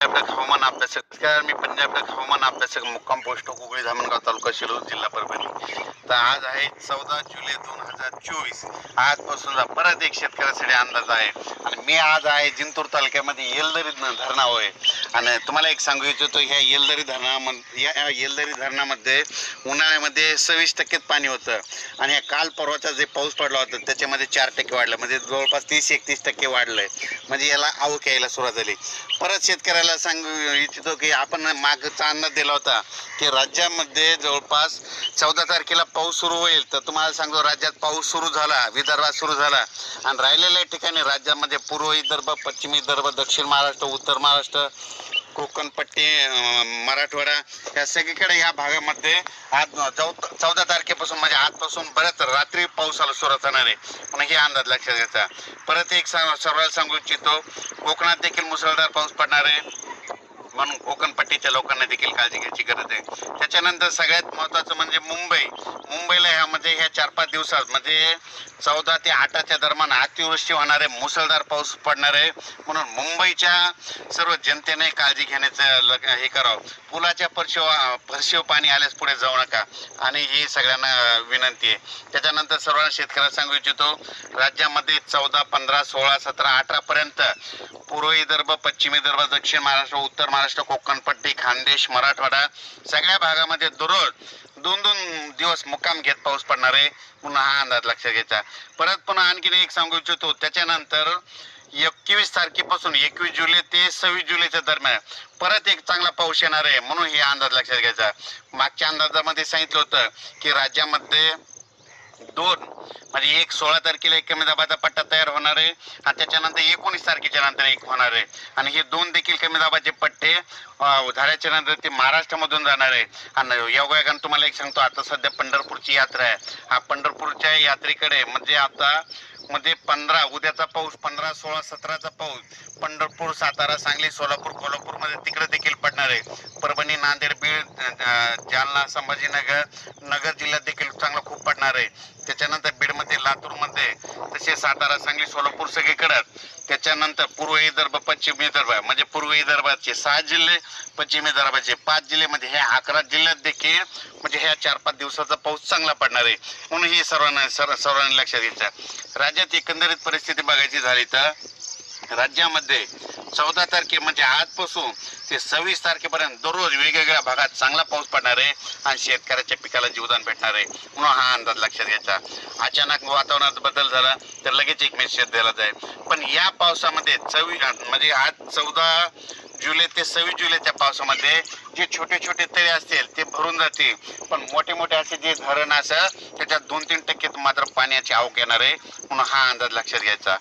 पंजाब हवामान अभ्यासक नमस्कार मी पंजाब हवामान अभ्यासक मुक्काम पोस्ट कुकळी धामणगाव तालुका शिरूर जिल्हा परभणी. तर आज आहे चौदा जुलै दोन हजार चोवीस. आजपासूनचा परत एक शेतकऱ्यासाठी अंदाज आहे. आणि मी आज आहे जिंतूर तालुक्यामध्ये येलदरी धरणावर होय आणि तुम्हाला एक सांगू इच्छितो ह्या येलदरी धरणा या येलदरी धरणामध्ये उन्हाळ्यामध्ये सव्वीस टक्केच पाणी होतं. आणि या काल परवाचा जे पाऊस पडला होता त्याच्यामध्ये चार टक्के वाढलं. म्हणजे जवळपास तीस एकतीस टक्के वाढलंय. म्हणजे याला आवक यायला सुरुवात झाली. परत शेतकऱ्याला सांगू इच्छितो की आपण मागचा अंदाज दिला होता की राज्यामध्ये जवळपास चौदा तारखेला पाऊस सुरू होईल तर तुम्हाला सांगतो राज्यात पाऊस सुरू झाला विदर्भात सुरू झाला. आणि राहिलेल्या ठिकाणी राज्यामध्ये पूर्व विदर्भ पश्चिम विदर्भ दक्षिण महाराष्ट्र उत्तर महाराष्ट्र कोकणपट्टी मराठवाडा या सगळीकडे या भागामध्ये आज चौ- चौदा तारखेपासून म्हणजे आजपासून बऱ्याच रात्री पावसाला सुरुवात होणार आहे. म्हणून हे अंदाज लक्षात घ्यायचा. परत एक सांग सर्वांना सांगू इच्छितो कोकणात देखील मुसळधार पाऊस पडणार आहे. म्हणून कोकणपट्टीच्या लोकांना देखील काळजी घ्यायची गरज आहे. त्याच्यानंतर सगळ्यात महत्त्वाचं म्हणजे मुंबई. मुंबईला ह्या चार पाच दिवसात म्हणजे चौदा ते आठाच्या दरम्यान अतिवृष्टी होणार आहे मुसळधार पाऊस पडणार आहे म्हणून मुंबईच्या सर्व जनतेने काळजी घेण्याचं हे करावं. पुलाच्या परशिव फरशीव पाणी आल्यास पुढे जाऊ नका. आणि ही सगळ्यांना विनंती आहे. त्याच्यानंतर सर्वांना शेतकऱ्याला सांगू इच्छितो राज्यामध्ये चौदा पंधरा सोळा सतरा अठरा पर्यंत पूर्व विदर्भ पश्चिम विदर्भ दक्षिण महाराष्ट्र उत्तर महाराष्ट्र कोकणपट्टी खानदेश मराठवाडा सगळ्या भागामध्ये दररोज दोन दोन दिवस मुक्काम घेत पाऊस पडणार आहे पुन्हा हा अंदाज लक्षात घ्यायचा. परत पुन्हा आणखीन एक सांगू इच्छितो त्याच्यानंतर एकवीस तारखेपासून एकवीस जुलै ते सव्वीस जुलैच्या दरम्यान परत एक चांगला पाऊस येणार आहे म्हणून हे अंदाज लक्षात घ्यायचा. मागच्या अंदाजामध्ये सांगितलं होतं की राज्यामध्ये दोन. म्हणजे एक सोळा तारखेला एक कमी दाबाचा पट्टा तयार होणार आहे आणि त्याच्यानंतर एकोणीस तारखेच्या नंतर एक होणार आहे. आणि हे दोन देखील कमी दाबाचे पट्टे झाल्याच्यानंतर ते महाराष्ट्रामधून जाणार आहे. आणि योगायोगानं तुम्हाला एक सांगतो आता सध्या पंढरपूरची यात्रा आहे. हा पंढरपूरच्या यात्रेकडे म्हणजे आता मध्ये पंधरा उद्याचा पाऊस पंधरा सोळा सतराचा पाऊस. पंढरपूर सातारा सांगली सोलापूर कोल्हापूरमध्ये तिकडे देखील पडणार आहे. परभणी नांदेड बीड जालना संभाजीनगर नगर जिल्ह्यात देखील चांगला खूप पडणार आहे. त्याच्यानंतर बीडमध्ये लातूरमध्ये तसे सातारा सांगली सोलापूर सगळीकडे त्याच्यानंतर पूर्व विदर्भ पश्चिम विदर्भ म्हणजे पूर्व विदर्भाचे सहा जिल्हे पश्चिम विदर्भाचे पाच जिल्ह्यामध्ये म्हणजे ह्या अकरा जिल्ह्यात देखील म्हणजे ह्या चार पाच दिवसाचा पाऊस चांगला पडणार आहे. म्हणून ही सर्वांना सर्व सर्वांनी लक्षात घ्यायचं राज्यात एकंदरीत परिस्थिती बघायची झाली तर राज्यामध्ये चौदा तारखे म्हणजे आजपासून ते सव्वीस तारखेपर्यंत दररोज वेगवेगळ्या भागात चांगला पाऊस पडणार आहे आणि शेतकऱ्याच्या पिकाला जीवदान भेटणार आहे. म्हणून हा अंदाज लक्षात घ्यायचा. अचानक वातावरणात बदल झाला तर लगेच एक मेसेज दिला जाईल. पण या पावसामध्ये चोवीस म्हणजे आज चौदा जुलै ते सव्वीस जुलैच्या पावसामध्ये जे छोटे छोटे तळे असतील ते भरून जातील. पण मोठे मोठे असे जे धरण असं त्याच्यात दोन तीन टक्के मात्र पाण्याची आवक येणार आहे. म्हणून हा अंदाज लक्षात घ्यायचा.